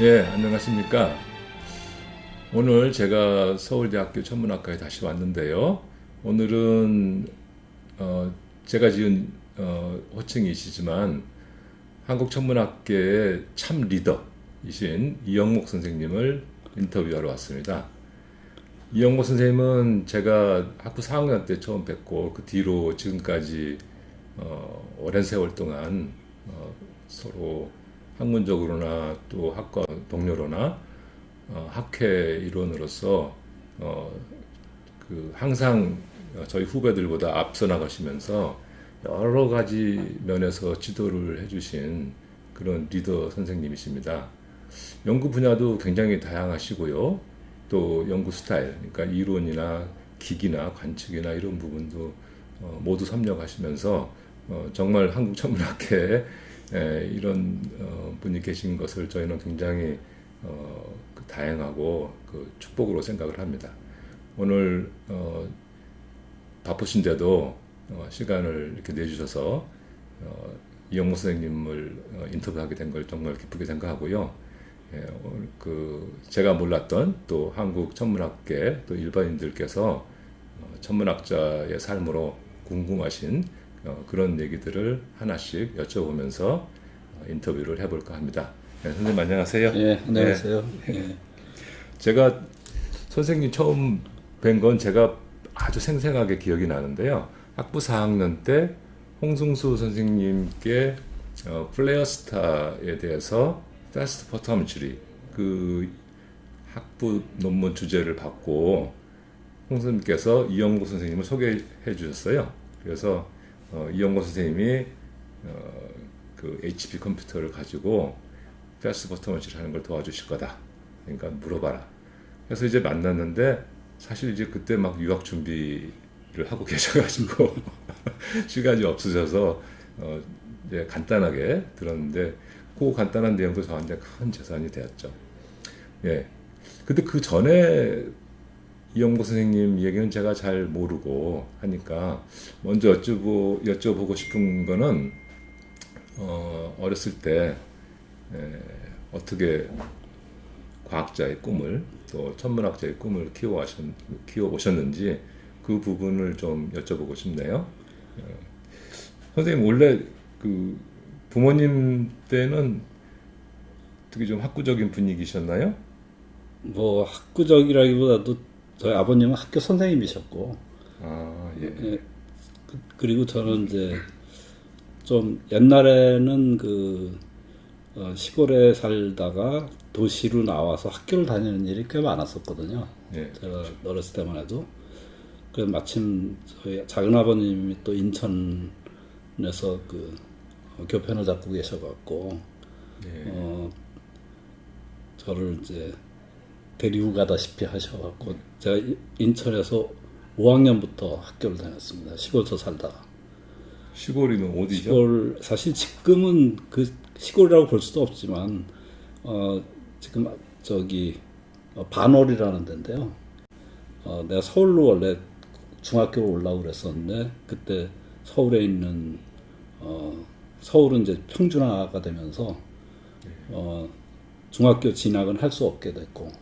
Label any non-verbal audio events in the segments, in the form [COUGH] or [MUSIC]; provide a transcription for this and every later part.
예, 안녕하십니까. 오늘 제가 서울대학교 천문학과에 다시 왔는데요. 오늘은 어, 제가 지은 어, 호칭이시지만 한국 천문학계의 참 리더이신 이영목 선생님을 인터뷰하러 왔습니다. 이영목 선생님은 제가 학부 4학년 때 처음 뵙고 그 뒤로 지금까지 어, 오랜 세월 동안 어, 서로 학문적으로나 또 학과 동료로나 어, 학회 일원으로서 어, 그 항상 저희 후배들보다 앞서 나가시면서 여러 가지 면에서 지도를 해주신 그런 리더 선생님이십니다. 연구 분야도 굉장히 다양하시고요. 또 연구 스타일, 그러니까 이론이나 기기나 관측이나 이런 부분도 어, 모두 섭렵하시면서 어, 정말 한국 천문학계에 에, 이런 어, 분이 계신 것을 저희는 굉장히 어, 그 다양하고 그 축복으로 생각을 합니다. 오늘 어, 바쁘신데도 어, 시간을 이렇게 내주셔서 어, 이영모 선생님을 어, 인터뷰하게 된 걸 정말 기쁘게 생각하고요. 예, 그 제가 몰랐던 또 한국 천문학계 또 일반인들께서 어, 천문학자의 삶으로 궁금하신 어, 그런 얘기들을 하나씩 여쭤보면서 어, 인터뷰를 해볼까 합니다. 네, 선생님 안녕하세요. 예, 안녕하세요. 예. 제가 선생님 처음 뵌 건 제가 아주 생생하게 기억이 나는데요. 학부 4학년 때 홍승수 선생님께 어, 플레어스타에 대해서 패스트 포터미추리 그 학부 논문 주제를 받고 홍 선생님께서 이영구 선생님을 소개해 주셨어요. 그래서 어, 이영구 선생님이 어, 그 HP 컴퓨터를 가지고 패스트 포터미추리 하는 걸 도와주실 거다. 그러니까 물어봐라. 그래서 이제 만났는데 사실 이제 그때 막 유학 준비를 하고 [LAUGHS] 계셔가지고 [LAUGHS] 시간이 없으셔서 어 이제 간단하게 들었는데 그 간단한 내용도 저한테 큰 재산이 되었죠. 예. 근데 그 전에 이영구 선생님 얘기는 제가 잘 모르고 하니까 먼저 여쭤보, 여쭤보고 싶은 거는 어, 어렸을 때 에, 어떻게 과학자의 꿈을 또 천문학자의 꿈을 키워 키워 오셨는지 그 부분을 좀 여쭤보고 싶네요. 어, 선생님 원래 그 부모님 때는 되게 좀 학구적인 분위기셨나요? 뭐 학구적이라기보다도 저희 아버님은 학교 선생님이셨고, 아 예. 예, 그, 그리고 저는 이제 좀 옛날에는 그 어, 시골에 살다가 도시로 나와서 학교를 다니는 일이 꽤 많았었거든요. 예. 제가 어렸을 때만 해도. 그래서 마침 저희 작은 아버님이 또 인천에서 그 어, 교편을 잡고 계셔갖고 예. 어, 저를 이제 데리고 가다시피 하셔갖고 제가 이- 인천에서 5학년부터 학교를 다녔습니다. 시골서 살다가. 시골이는 어디죠? 시골 사실 지금은 그 시골이라고 볼 수도 없지만 어 지금 저기 어, 반월이라는 데인데요. 어 내가 서울로 원래 중학교로 올라오고 그랬었는데 그때 서울에 있는 어 서울은 이제 평준화가 되면서 어 중학교 진학은 할 수 없게 됐고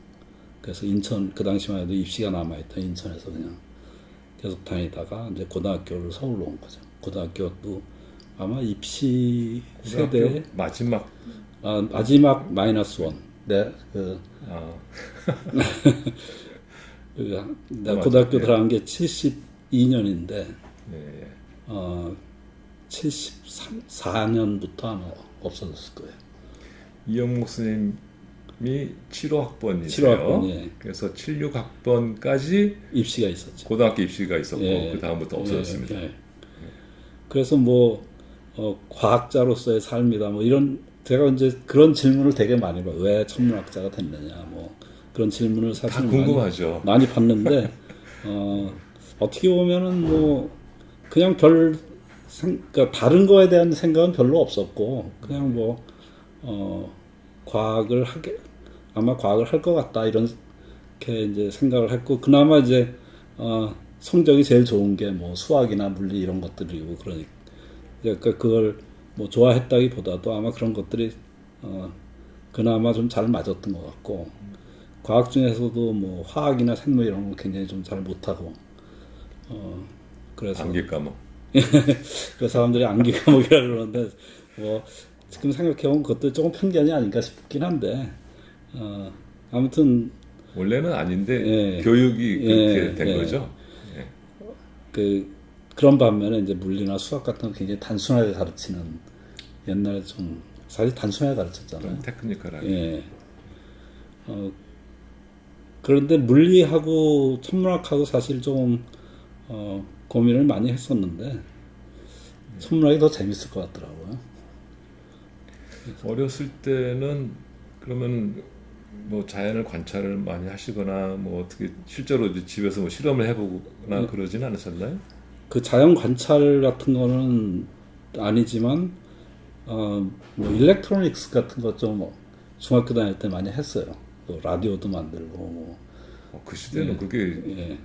그래서 인천 그 당시만 해도 입시가 남아있던 인천에서 그냥 계속 다니다가 이제 고등학교를 서울로 온 거죠. 고등학교도 아마 입시 세대 마지막 아, 마지막 마이너스 원. 네, 그, 아 [LAUGHS] 그 내가 맞아. 고등학교 예. 들어간 게 72년인데 예. 어 74년부터 아마 없어졌을 거예요. 이영목 선생님 이 7호 학번이세요. 7호 학번, 예. 그래서 76 학번까지 입시가 있었죠. 고등학교 입시가 있었고 예. 그 다음부터 없어졌습니다. 예, 예. 그래서 뭐 어, 과학자로서의 삶이다 뭐 이런 제가 이제 그런 질문을 되게 많이 봐요. 왜 천문학자가 됐느냐 뭐 그런 질문을 사실 다 궁금하죠. 많이, 많이 받는데 [LAUGHS] 어, 어떻게 보면은 뭐 그냥 별 생, 그러니까 다른 거에 대한 생각은 별로 없었고 그냥 뭐 어, 과학을 하게 아마 과학을 할 것 같다 이렇게 이제 생각을 했고 그나마 이제 어, 성적이 제일 좋은 게 뭐 수학이나 물리 이런 것들이고 그러니까 그러니까 그걸 뭐 좋아했다기보다도 아마 그런 것들이 어, 그나마 좀 잘 맞았던 것 같고 과학 중에서도 뭐 화학이나 생물 이런 거 굉장히 좀 잘 못하고 어 그래서 암기 과목. [LAUGHS] 그 사람들이 암기 과목이라 그러는데 뭐 지금 생각해 보면 그것도 조금 편견이 아닌가 싶긴 한데 어 아무튼 원래는 아닌데 예. 교육이 그렇게 예, 된 예. 거죠. 예. 그 그런 반면에 이제 물리나 수학 같은 거 굉장히 단순하게 가르치는 옛날에 좀 사실 단순하게 가르쳤잖아요. 테크니컬하게. 예. 어, 그런데 물리하고 천문학하고 사실 좀 어, 고민을 많이 했었는데 천문학이 더 재밌을 것 같더라고요. 어렸을 때는 그러면 뭐 자연을 관찰을 많이 하시거나 뭐 어떻게 실제로 이제 집에서 뭐 실험을 해보거나 네. 그러진 않으셨나요? 그 자연 관찰 같은 거는 아니지만 어, 뭐 일렉트로닉스 같은 거 좀 중학교 다닐 때 많이 했어요. 또 라디오도 만들고 뭐 어, 그 시대는 그게 예.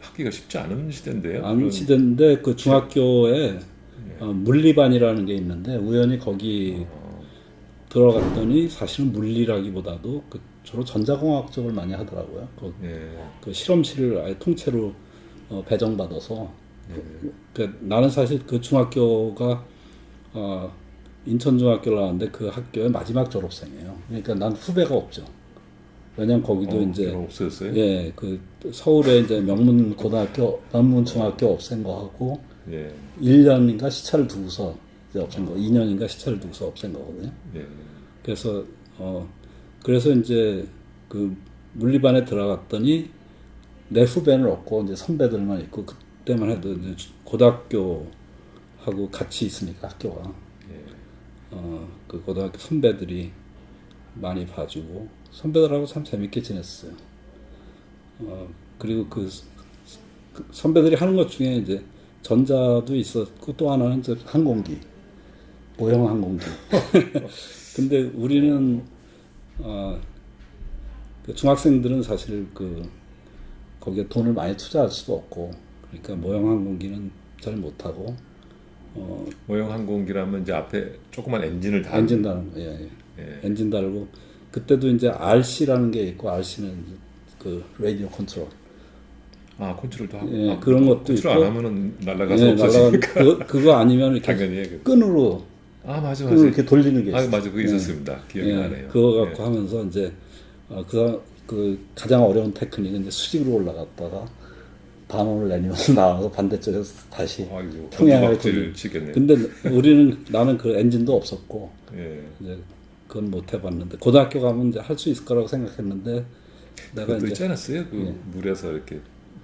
하기가 쉽지 않은 시대인데요. 아무 시대인데 그 중학교에 어, 물리반이라는 게 있는데 우연히 거기 들어갔더니 사실은 물리라기보다도 그 주로 전자공학 쪽을 많이 하더라고요. 그, 예. 그 실험실을 아예 통째로 어, 배정받아서 그 나는 사실 그 중학교가 어, 인천중학교를 나왔는데 그 학교의 마지막 졸업생이에요. 그러니까 난 후배가 없죠. 왜냐면 거기도 어, 이제 없었어요? 예, 그 서울에 이제 명문 고등학교, 명문 중학교 없앤 거 하고 예. 1년인가 시차를 두고서 이제 없앤 거, 2년인가 시차를 두고서 없앤 거거든요. 예. 그래서 어 그래서 이제 그 물리반에 들어갔더니 내 후배는 없고 이제 선배들만 있고 그때만 해도 이제 고등학교하고 같이 있으니까 학교가 예. 어그 고등학교 선배들이 많이 봐주고 선배들하고 참 재밌게 지냈어요. 어 그리고 그, 그 선배들이 하는 것 중에 이제 전자도 있었고 또 하나는 이제 항공기 모형 항공기. [LAUGHS] [LAUGHS] 근데 우리는 어, 그 중학생들은 사실 그 거기에 돈을 많이 투자할 수도 없고 그러니까 모형 항공기는 잘 못하고 어, 모형 항공기라면 이제 앞에 조그만 엔진을 다 엔진 거, 예, 예. 예. 엔진 달고 그때도 이제 RC라는 게 있고 RC는 그 라디오 컨트롤. 아 컨트롤도 하고 예, 아, 그런 것도 컨트롤 있고. 안 하면은 날아가서 예, 없어지니까 날아가는 그거, 그거 아니면 이렇게 당연히 예. 끈으로 아 맞아 끈을 맞아. 이렇게 돌리는 게 있어요. 아 맞아 그거 있었습니다. 기억이 예, 나네요. 그거 갖고 하면서 이제 어, 그, 그 가장 어려운 테크닉은 이제 수직으로 올라갔다가 반원을 내리면 [LAUGHS] 나와서 반대쪽에서 다시 예. 아이고 평양을. 치겠네요. 근데 우리는 나는 그 엔진도 없었고 예. 이제 그건 못 해봤는데 고등학교 가면 이제 할 수 있을 거라고 생각했는데 내가 그것도 이제 있지 않았어요? 그 예. 물에서 이렇게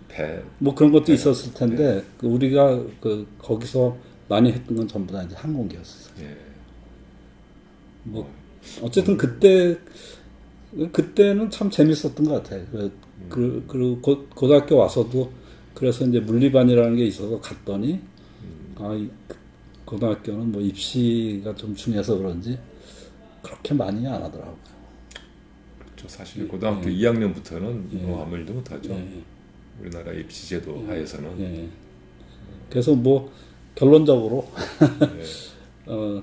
배. 뭐 그런 것도 있었을 텐데 그 우리가 그 거기서 많이 했던 건 전부 다 이제 항공기였어요. 예. 뭐 어쨌든 그때 그때는 참 재밌었던 것 같아요. 그, 그, 그리고 고, 고등학교 와서도 그래서 이제 물리반이라는 게 있어서 갔더니 아, 이 고등학교는 뭐 입시가 좀 중요해서 그런지 그렇게 많이 안 하더라고요. 저 사실 고등학교 2학년부터는 뭐 아무 일도 못하죠 예. 우리나라 입시제도 하에서는 예. 그래서 뭐 결론적으로 예. [LAUGHS] 어,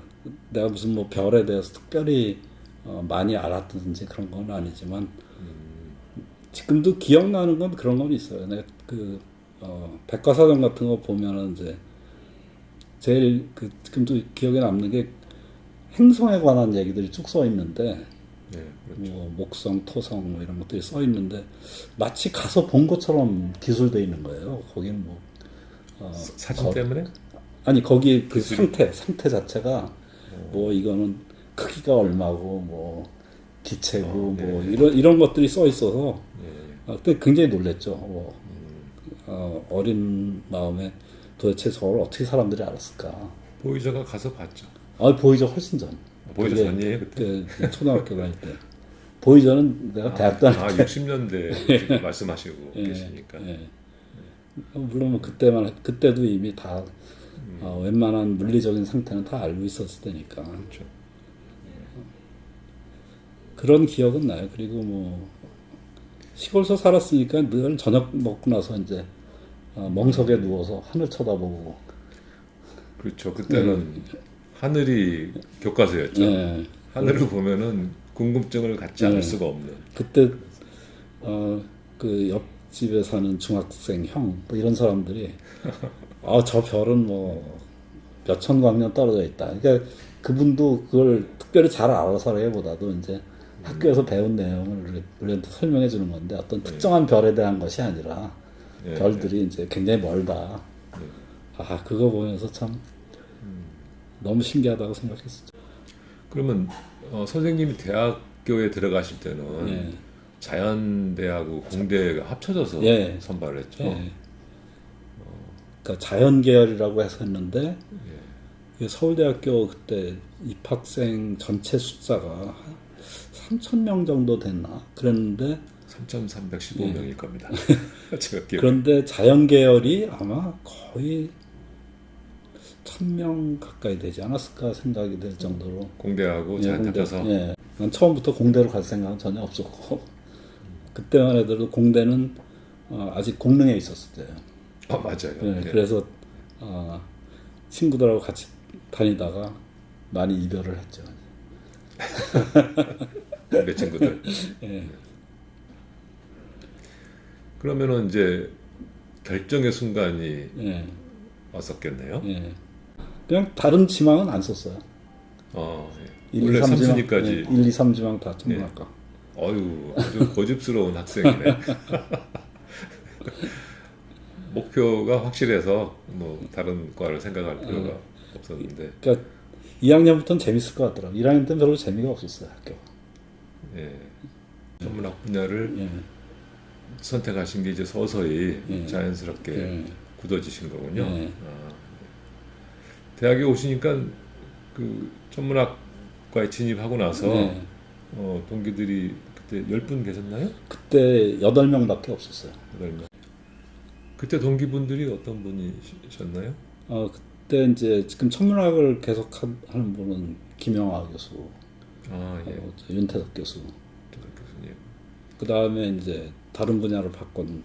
내가 무슨 뭐 별에 대해서 특별히 어, 많이 알았든지 그런 건 아니지만 지금도 기억나는 건 그런 건 있어요. 내가 그 어, 백과사전 같은 거 보면은 이제 제일 그 지금도 기억에 남는 게 행성에 관한 얘기들이 쭉 써 있는데 예, 그렇죠. 뭐 목성, 토성 뭐 이런 것들이 써 있는데 마치 가서 본 것처럼 기술돼 있는 거예요. 거기는 뭐 어, 사- 사진 거- 때문에 아니 거기 그 상태 상태 자체가 뭐 이거는 크기가 얼마고 뭐 기체고 뭐 이런 이런 것들이 써 있어서 예. 아, 그때 굉장히 놀랬죠. 뭐, 어, 어린 마음에 도대체 저걸 어떻게 사람들이 알았을까? 보이저가 가서 봤죠 아 보이저 훨씬 전. 보이저 전이에요 그때 그 초등학교 다닐 때. 보이저는 내가 대학 다닐 아 60년대 [LAUGHS] 말씀하시고 예, 계시니까 예. 어, 물론 뭐 그때만 했- 그때도 이미 다 어, 웬만한 물리적인 상태는 다 알고 있었을 때니까 그렇죠. 그런 기억은 나요. 그리고 뭐 시골서 살았으니까 늘 저녁 먹고 나서 이제 어, 멍석에 누워서 하늘 쳐다보고 그렇죠. 그때는 하늘이 교과서였죠. 예. 하늘을 보면은 궁금증을 갖지 않을 네. 수가 없는. 그때 어 그 옆집에 사는 중학생 형 뭐 이런 사람들이 [LAUGHS] 아 저 별은 뭐 몇천 광년 떨어져 있다. 그러니까 그분도 그걸 특별히 잘 알아서라기보다도 이제 학교에서 배운 내용을 우리- 우리한테 설명해 주는 건데 어떤 특정한 별에 대한 것이 아니라 예, 별들이 이제 굉장히 멀다. 아 그거 보면서 참 너무 신기하다고 생각했었죠. 그러면 어, 선생님이 대학교에 들어가실 때는 예. 자연대하고 공대가 합쳐져서 예. 선발을 했죠. 예. 그러니까 자연 계열이라고 해서 했는데 이 서울대학교 그때 입학생 전체 숫자가 한 3천 명 정도 됐나 그랬는데 3,315명일 겁니다. [LAUGHS] 제가 기억. 그런데 자연 계열이 아마 거의 천명 가까이 되지 않았을까 생각이 될 정도로 공대하고 예, 자연 공대- 합쳐서 예. 난 처음부터 공대로 갈 생각은 전혀 없었고 [LAUGHS] 그때만 해도 공대는 어, 아직 공릉에 있었을 때예요. 어, 맞아요. 네, 네. 그래서 어, 친구들하고 같이 다니다가 많이 이별을 했죠. [LAUGHS] 공대 친구들. 예. [LAUGHS] 그러면은 이제 결정의 순간이 예, 왔었겠네요. 예. 그냥 다른 지망은 안 썼어요. 어, 예. 1, 원래 2, 3 지망, 삼순위까지. 예, 1, 2, 3 지망 다 천문학과. 어유 아주 고집스러운 학생이네. [LAUGHS] 목표가 확실해서 뭐 다른 과를 생각할 필요가 어. 없었는데 그러니까 2학년부터는 재밌을 것 같더라고. 1학년 때는 별로 재미가 없었어요 학교. 예. 천문학 분야를 예, 선택하신 게 이제 서서히 예. 자연스럽게 예. 굳어지신 거군요. 예. 아. 대학에 오시니까 그 천문학과에 진입하고 나서 예. 어, 동기들이 그때 10분 계셨나요? 그때 8명밖에 없었어요. 8명. 그때 동기분들이 어떤 분이셨나요? 어, 그때 이제 지금 천문학을 계속 하- 하는 분은 김영하 교수, 아, 예. 어, 저 윤태석 교수, 조 교수님. 그 다음에 이제 다른 분야로 바꾼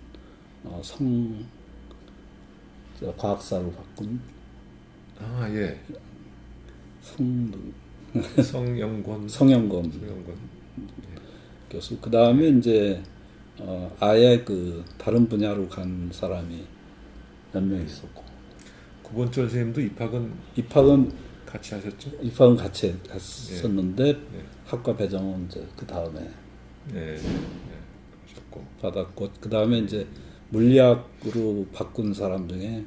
어, 성저 과학사로 바꾼 아, 예. 성 성영권. 성영검 성영권. 교수. 그 다음에 이제 어, 아예 그 다른 분야로 간 사람이 몇 명 있었고 구본철 선생님도 입학은 입학은 같이 하셨죠? 입학은 같이 했었는데 네. 학과 배정은 이제 그 다음에 네. 네. 그러셨고. 받았고 그 다음에 이제 물리학으로 바꾼 사람 중에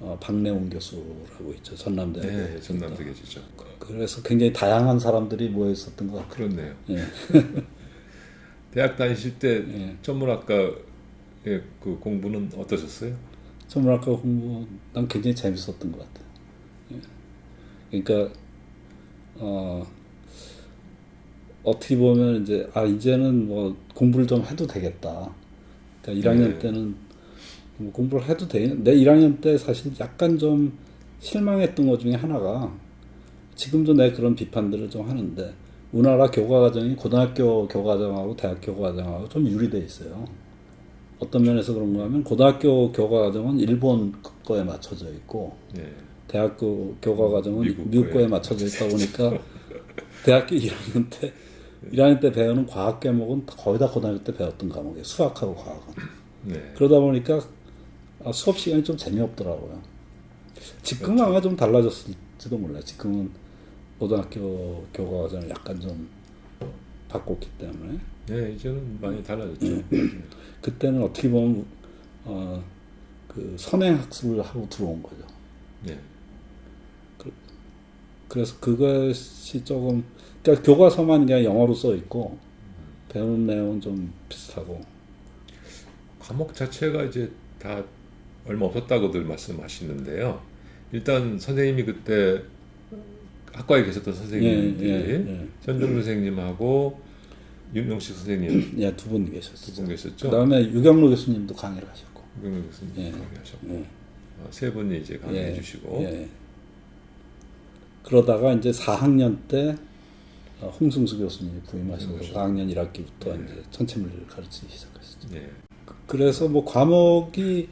어, 박래웅 교수라고 있죠 전남대. 네, 전남대 계시죠. 그래서 굉장히 다양한 사람들이 모여 있었던 것 같아요. 그렇네요. 예. [LAUGHS] 대학 다니실 때 예. 천문학과의 그 공부는 어떠셨어요? 천문학과 공부 난 굉장히 재밌었던 것 같아요. 예. 그러니까 어 어떻게 보면 이제 아 이제는 뭐 공부를 좀 해도 되겠다. 그러니까 1학년 네. 때는 뭐 공부를 해도 되는데 1학년 때 사실 약간 좀 실망했던 것 중에 하나가 지금도 내 그런 비판들을 좀 하는데 우리나라 교과과정이 고등학교 교과과정하고 대학교 교과과정하고 좀 유리돼 있어요. 어떤 면에서 그런가 하면 고등학교 교과과정은 일본 거에 맞춰져 있고 예. 대학교 교과과정은 미국 미국, 거에 맞춰져 있다 보니까 [LAUGHS] 대학교 1학년 때 1학년 때 배우는 과학 과목은 거의 다 고등학교 때 배웠던 과목이에요. 수학하고 과학은. 네. 그러다 보니까 아, 수업 시간이 좀 재미없더라고요. 지금은 그렇죠. 좀 달라졌을지도 몰라요. 지금은 고등학교 교과 과정을 약간 좀 바꿨기 때문에 네, 이제는 많이 달라졌죠. 음. [CLEARS THROAT] 그때는 어떻게 보면 어, 그 선행 학습을 하고 들어온 거죠. 네. 그 래서 그것이 조금 그러니까 교과서만 그냥 영어로 써 있고 배우는 내용은 좀 비슷하고 과목 자체가 이제 다 얼마 없었다고들 말씀하시는데요. 일단 선생님이 그때 학과에 계셨던 선생님들이 예, 예, 전종 선생님하고 윤용식 선생님 [CLEARS THROAT] 예, 두분두 계셨어요. 분 계셨죠? 그다음에 유경로 교수님도 강의를 하셨고. 유경록 교수님 예. 강의하셨고 예. 아, 세 분이 이제 강의해 예, 주시고 예. 그러다가 이제 4학년 때 어, 홍승수 교수님이 부임하셔서 홍승수. 4학년 1학기부터 네. 이제 천체물리를 가르치기 시작하셨죠. 네. 그래서 뭐 과목이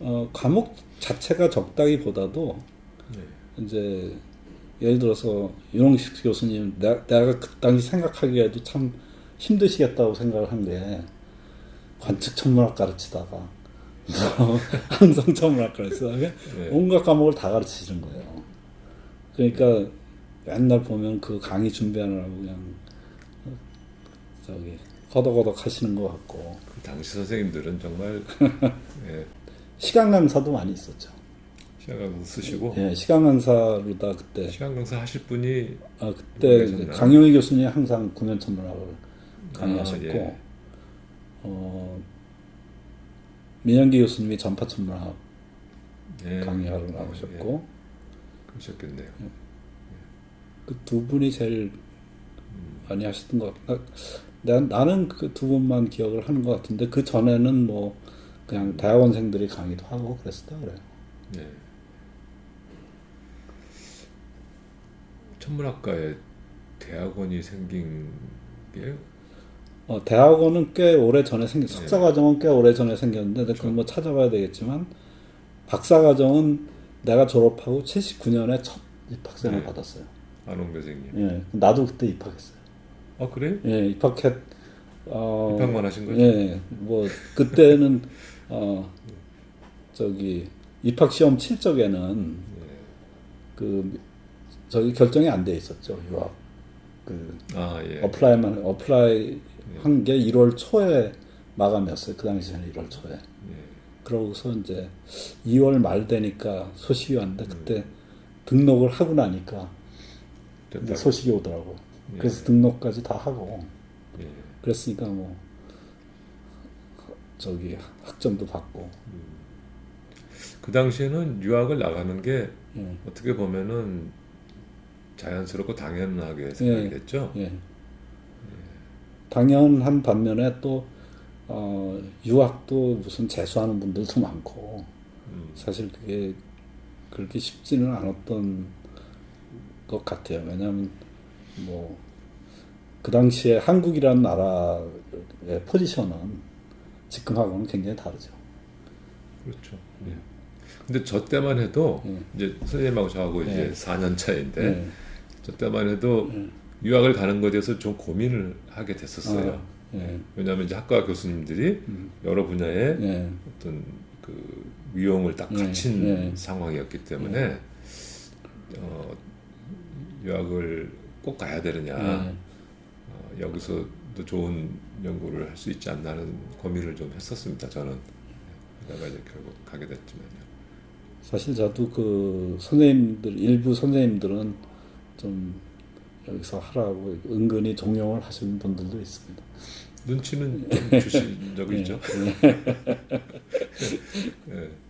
어, 과목 자체가 적다기보다도 네. 이제 예를 들어서 윤홍식 교수님 내가, 내가 그 당시 생각하기에도 참 힘드시겠다고 생각을 한 게 관측 천문학 가르치다가 [LAUGHS] 뭐 항상 천문학 가르치다가 네. 온갖 과목을 다 가르치시는 거예요. 그러니까 맨날 보면 그 강의 준비하느라고 그냥 저기 허덕허덕 하시는 것 같고 그 당시 선생님들은 정말 [LAUGHS] 예, 시간 강사도 많이 있었죠. 시간 강사 쓰시고 예, 시간 강사로다 그때 시간 강사 하실 분이 아 그때? 강용희 교수님이 항상 구면 천문학을 강의하셨고 아, 예. 어 민영기 교수님이 전파 천문학 예, 강의하러 예, 나오셨고 그러셨겠네요. 그 두 분이 제일 많이 하셨던 것 같아. 나, 나는 그 두 분만 기억을 하는 것 같은데 그 전에는 뭐 그냥 대학원생들이 강의도 하고 그랬었다 그래요. 예. 천문학과에 대학원이 생긴 게 어, 대학원은 꽤 오래 전에 생겼, 네. 석사 과정은 꽤 오래 전에 생겼는데 그건 뭐 찾아봐야 되겠지만 박사 과정은 내가 졸업하고 79년에 첫 입학생을 네. 받았어요. 안홍 교수님. 예, 나도 그때 입학했어요. 아 그래? 예, 입학했 어, 입학만 하신 거죠? 예, 뭐 그때는 어 저기 입학 시험 칠 적에는 그 저기 결정이 안 돼 있었죠 유학 그 아 예. 어플라이만 어플라이 한게 1월 초에 마감이었어요 그 당시에는 1월 초에 예. 그러고서 이제 2월 말 되니까 소식이 왔는데 그때 등록을 하고 나니까. 소식이 오더라고 예. 그래서 등록까지 다 하고 예. 그랬으니까 뭐 저기 학점도 받고 그 당시에는 유학을 나가는 게 예, 어떻게 보면은 자연스럽고 당연하게 생각이 됐죠. 예. 당연한 반면에 또 어, 유학도 무슨 재수하는 분들도 많고 음. 사실 그게 그렇게 쉽지는 않았던 것 같아요. 왜냐하면 뭐 그 당시에 한국이라는 나라의 포지션은 지금하고는 굉장히 다르죠. 그렇죠. 예. 근데 저 때만 해도 예. 이제 선생님하고 저하고 이제 예. 4년 차인데 예. 저 때만 해도 유학을 가는 것에 대해서 좀 고민을 하게 됐었어요. 아, 예. 왜냐하면 이제 학과 교수님들이 음. 여러 분야에 예. 어떤 그 위용을 딱 예, 갖춘 예. 상황이었기 때문에 어, 유학을 꼭 가야 되느냐 예. 어, 여기서도 좋은 연구를 할 수 있지 않나 하는 고민을 좀 했었습니다 저는 그러다가 이제 결국 가게 됐지만요 사실 저도 그 선생님들 일부 선생님들은 좀 여기서 하라고 은근히 종용을 하시는 분들도 있습니다. 눈치는 좀 [LAUGHS] 주신 적이 예, 있죠 예. 예. [LAUGHS]